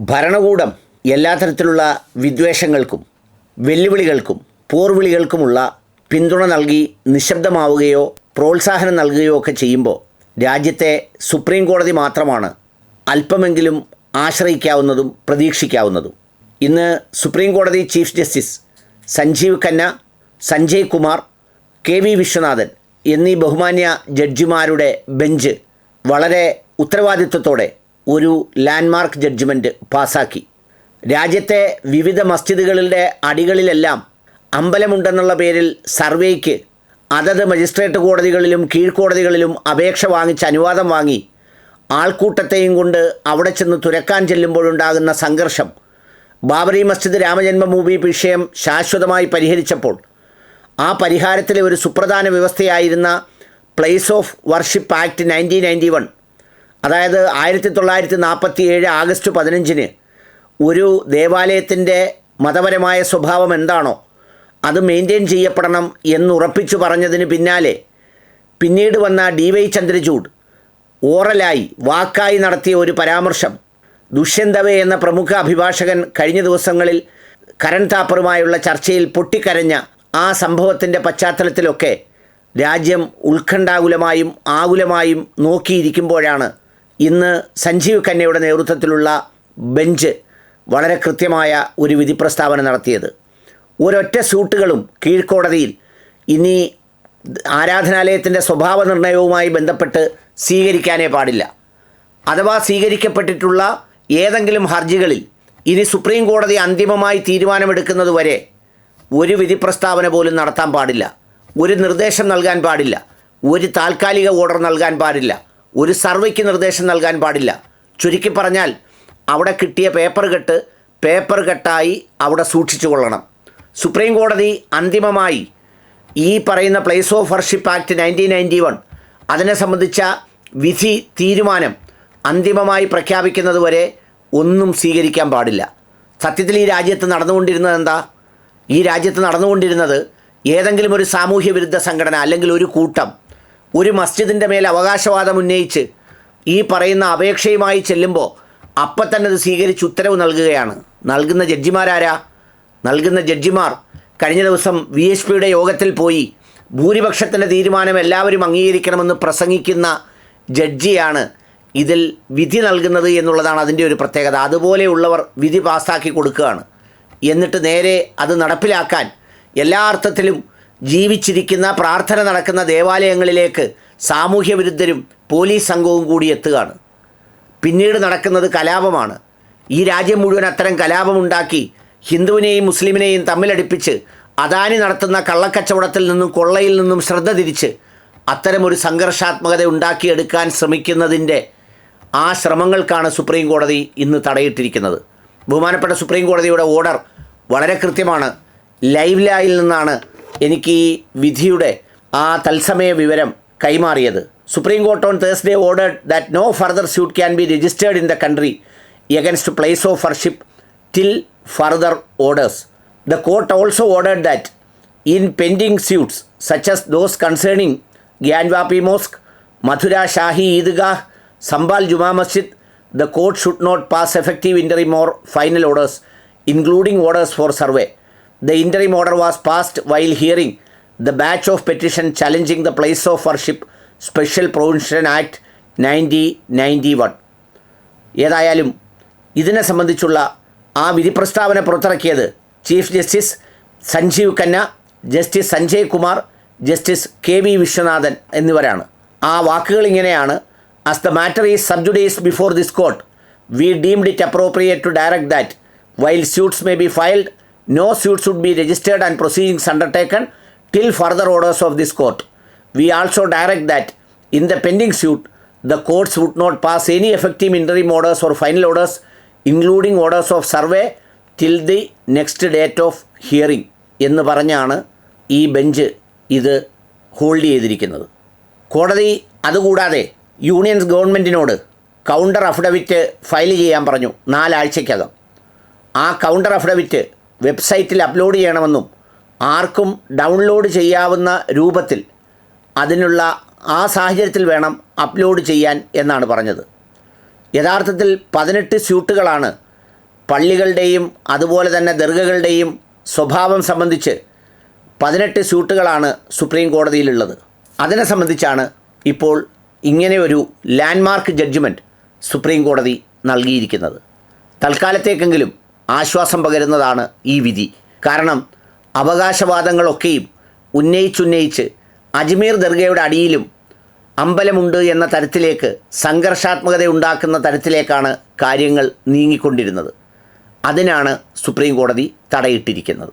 ഭരണകൂടം എല്ലാ തരത്തിലുള്ള വിദ്വേഷങ്ങൾക്കും വെല്ലുവിളികൾക്കും പോർവിളികൾക്കുമുള്ള പിന്തുണ നൽകി നിശബ്ദമാവുകയോ പ്രോത്സാഹനം നൽകുകയോ ഒക്കെ ചെയ്യുമ്പോൾ രാജ്യത്തെ സുപ്രീം കോടതി മാത്രമാണ് അല്പമെങ്കിലും ആശ്രയിക്കാവുന്നതും പ്രതീക്ഷിക്കാവുന്നതും. ഇന്ന് സുപ്രീം കോടതി chief justice Sanjiv Khanna Sanjay Kumar K V Viswanathan എന്നീ ബഹുമാന്യ ജഡ്ജിമാരുടെ ബെഞ്ച് വളരെ ഉത്തരവാദിത്വത്തോടെ ഒരു ലാൻഡ്മാർക്ക് ജഡ്ജ്മെന്റ് പാസാക്കി. രാജ്യത്തെ വിവിധ മസ്ജിദുകളുടെ അടികളിലെല്ലാം അമ്പലമുണ്ടെന്നുള്ള പേരിൽ സർവേക്ക് അതത് മജിസ്ട്രേറ്റ് കോടതികളിലും കീഴ്ക്കോടതികളിലും അപേക്ഷ വാങ്ങിച്ച് അനുവാദം വാങ്ങി ആൾക്കൂട്ടത്തെയും കൊണ്ട് അവിടെ ചെന്ന് തുരക്കാൻ ചെല്ലുമ്പോഴുണ്ടാകുന്ന സംഘർഷം ബാബറി മസ്ജിദ് രാമജന്മഭൂമി വിഷയം ശാശ്വതമായി പരിഹരിച്ചപ്പോൾ ആ പരിഹാരത്തിലെ ഒരു സുപ്രധാന വ്യവസ്ഥയായിരുന്ന place of worship act nineteen ninety one അതായത് ആയിരത്തി തൊള്ളായിരത്തി നാൽപ്പത്തി ഏഴ് ആഗസ്റ്റ് പതിനഞ്ചിന് ഒരു ദേവാലയത്തിന്റെ മതപരമായ സ്വഭാവം എന്താണോ അത് മെയിന്റെയിൻ ചെയ്യപ്പെടണം എന്നുറപ്പിച്ചു പറഞ്ഞതിന് പിന്നാലെ പിന്നീട് വന്ന ഡി വൈ ചന്ദ്രചൂഡ് ഓറലായി വാക്കായി നടത്തിയ ഒരു പരാമർശം. ദുഷ്യന്തവേ എന്ന പ്രമുഖ അഭിഭാഷകൻ കഴിഞ്ഞ ദിവസങ്ങളിൽ കരൺ താപ്പറുമായുള്ള ചർച്ചയിൽ പൊട്ടിക്കരഞ്ഞ ആ സംഭവത്തിന്റെ പശ്ചാത്തലത്തിലൊക്കെ രാജ്യം ഉത്കണ്ഠാകുലമായും ആകുലമായും നോക്കിയിരിക്കുമ്പോഴാണ് ഇന്ന് സഞ്ജീവ് ഖന്നയുടെ നേതൃത്വത്തിലുള്ള ബെഞ്ച് വളരെ കൃത്യമായ ഒരു വിധി പ്രസ്താവന നടത്തിയത്. ഒരൊറ്റ സ്യൂട്ടുകളും കീഴ്ക്കോടതിയിൽ ഇനി ആരാധനാലയത്തിന്റെ സ്വഭാവ നിർണയവുമായി ബന്ധപ്പെട്ട് സ്വീകരിക്കാനേ പാടില്ല. അഥവാ സ്വീകരിക്കപ്പെട്ടിട്ടുള്ള ഏതെങ്കിലും ഹർജികളിൽ ഇനി സുപ്രീം കോടതി അന്തിമമായി തീരുമാനമെടുക്കുന്നതുവരെ ഒരു വിധി പ്രസ്താവന പോലും നടത്താൻ പാടില്ല. ഒരു നിർദ്ദേശം നൽകാൻ പാടില്ല. ഒരു താൽക്കാലിക ഓർഡർ നൽകാൻ പാടില്ല. ഒരു സർവേക്ക് നിർദ്ദേശം നൽകാൻ പാടില്ല. ചുരുക്കി പറഞ്ഞാൽ അവിടെ കിട്ടിയ പേപ്പർ കെട്ട് പേപ്പർ കെട്ടായി അവിടെ സൂക്ഷിച്ചു കൊള്ളണം. സുപ്രീം കോടതി അന്തിമമായി ഈ പറയുന്ന place of worship act nineteen ninety one അതിനെ സംബന്ധിച്ച വിധി തീരുമാനം അന്തിമമായി പ്രഖ്യാപിക്കുന്നത് വരെ ഒന്നും സ്വീകരിക്കാൻ പാടില്ല. സത്യത്തിൽ ഈ രാജ്യത്ത് നടന്നുകൊണ്ടിരുന്നത് എന്താ? ഈ രാജ്യത്ത് നടന്നുകൊണ്ടിരുന്നത് ഏതെങ്കിലും ഒരു സാമൂഹ്യ വിരുദ്ധ സംഘടന അല്ലെങ്കിൽ ഒരു കൂട്ടം ഒരു മസ്ജിദിന്റെ മേൽ അവകാശവാദം ഉന്നയിച്ച് ഈ പറയുന്ന അപേക്ഷയുമായി ചെല്ലുമ്പോൾ അപ്പം തന്നെ അത് സ്വീകരിച്ച് ഉത്തരവ് നൽകുകയാണ്. നൽകുന്ന ജഡ്ജിമാരാരാ? നൽകുന്ന ജഡ്ജിമാർ കഴിഞ്ഞ ദിവസം വി എച്ച് പിയുടെ യോഗത്തിൽ പോയി ഭൂരിപക്ഷത്തിന്റെ തീരുമാനം എല്ലാവരും അംഗീകരിക്കണമെന്ന് പ്രസംഗിക്കുന്ന ജഡ്ജിയാണ് ഇതിൽ വിധി നൽകുന്നത് എന്നുള്ളതാണ് അതിന്റെ ഒരു പ്രത്യേകത. അതുപോലെയുള്ളവർ വിധി പാസ്സാക്കി കൊടുക്കുകയാണ്. എന്നിട്ട് നേരെ അത് നടപ്പിലാക്കാൻ എല്ലാ അർത്ഥത്തിലും ജീവിച്ചിരിക്കുന്ന പ്രാർത്ഥന നടക്കുന്ന ദേവാലയങ്ങളിലേക്ക് സാമൂഹ്യ വിരുദ്ധരും പോലീസ് സംഘവും കൂടി എത്തുകയാണ്. പിന്നീട് നടക്കുന്നത് കലാപമാണ്. ഈ രാജ്യം മുഴുവൻ അത്തരം കലാപമുണ്ടാക്കി ഹിന്ദുവിനെയും മുസ്ലിമിനെയും തമ്മിലടിപ്പിച്ച് അദാനി നടത്തുന്ന കള്ളക്കച്ചവടത്തിൽ നിന്നും കൊള്ളയിൽ നിന്നും ശ്രദ്ധ തിരിച്ച് അത്തരമൊരു സംഘർഷാത്മകത ഉണ്ടാക്കിയെടുക്കാൻ ശ്രമിക്കുന്നതിന്റെ ആ ശ്രമങ്ങൾക്കാണ് സുപ്രീം കോടതി ഇന്ന് തടയിട്ടിരിക്കുന്നത്. ബഹുമാനപ്പെട്ട സുപ്രീം കോടതിയുടെ ഓർഡർ വളരെ കൃത്യമാണ്. ലൈവ് ലായിൽ നിന്നാണ് എനിക്ക് ഈ വിധിയുടെ ആ തത്സമയ വിവരം കൈമാറിയത് supreme court on Thursday order that no further suit can be registered in the country against place of worship till further orders. The court also ordered that in pending suits such as those concerning Gyanvapi Mosque, Mathura Shahi Idgah, Sambal Juma Masjid, the court should not pass effective interim or final orders, including orders for survey. The interim order was passed while hearing the batch of petition challenging the place of worship Special Provision Act 1991. ഏതായാലും ഇതിനെ സംബന്ധിച്ചുള്ള ആ വിധി പ്രസ്താവന പുറത്തിറക്കിയത് chief justice Sanjiv Khanna justice Sanjay Kumar justice K V Viswanathan എന്നിവരാണ് ആ വാക്കുകൾ ഇങ്ങനെയാണ് as the matter is sub judice before this court we deemed it appropriate to direct that while suits may be filed no suit should be registered and proceedings undertaken till further orders of this court we also direct that in the pending suit the courts would not pass any effective interim orders or final orders including orders of survey till the next date of hearing എന്ന് പറഞ്ഞാണ് ഈ bench ഇത് hold ചെയ്തിരിക്കുന്നത്. കോടതി അതുകൂടാതെ unions ഗവൺമെന്റിനോട് counter affidavit file ചെയ്യാൻ പറഞ്ഞു നാലാഴ്ചയ്ക്കകം. ആ കൗണ്ടർ അഫിഡവിറ്റ് വെബ്സൈറ്റിൽ അപ്ലോഡ് ചെയ്യണമെന്നും ആർക്കും ഡൗൺലോഡ് ചെയ്യാവുന്ന രൂപത്തിൽ അതിനുള്ള ആ സാഹചര്യത്തിൽ വേണം അപ്ലോഡ് ചെയ്യാൻ എന്നാണ് പറഞ്ഞത്. യഥാർത്ഥത്തിൽ പതിനെട്ട് സ്യൂട്ടുകളാണ് പള്ളികളുടെയും അതുപോലെ തന്നെ ദർഗകളുടെയും സ്വഭാവം സംബന്ധിച്ച് പതിനെട്ട് സ്യൂട്ടുകളാണ് സുപ്രീം കോടതിയിലുള്ളത്. അതിനെ സംബന്ധിച്ചാണ് ഇപ്പോൾ ഇങ്ങനെ ഒരു ലാൻഡ്മാർക്ക് ജഡ്ജ്മെന്റ് സുപ്രീം കോടതി നൽകിയിരിക്കുന്നത്. തൽക്കാലത്തേക്കെങ്കിലും ആശ്വാസം പകരുന്നതാണ് ഈ വിധി. കാരണം അവകാശവാദങ്ങളൊക്കെയും ഉന്നയിച്ചുന്നയിച്ച് അജ്മീർ ദർഗയുടെ അടിയിലും അമ്പലമുണ്ട് എന്ന തരത്തിലേക്ക് സംഘർഷാത്മകത ഉണ്ടാക്കുന്ന തരത്തിലേക്കാണ് കാര്യങ്ങൾ നീങ്ങിക്കൊണ്ടിരുന്നത്. അതിനാണ് സുപ്രീം കോടതി തടയിട്ടിരിക്കുന്നത്.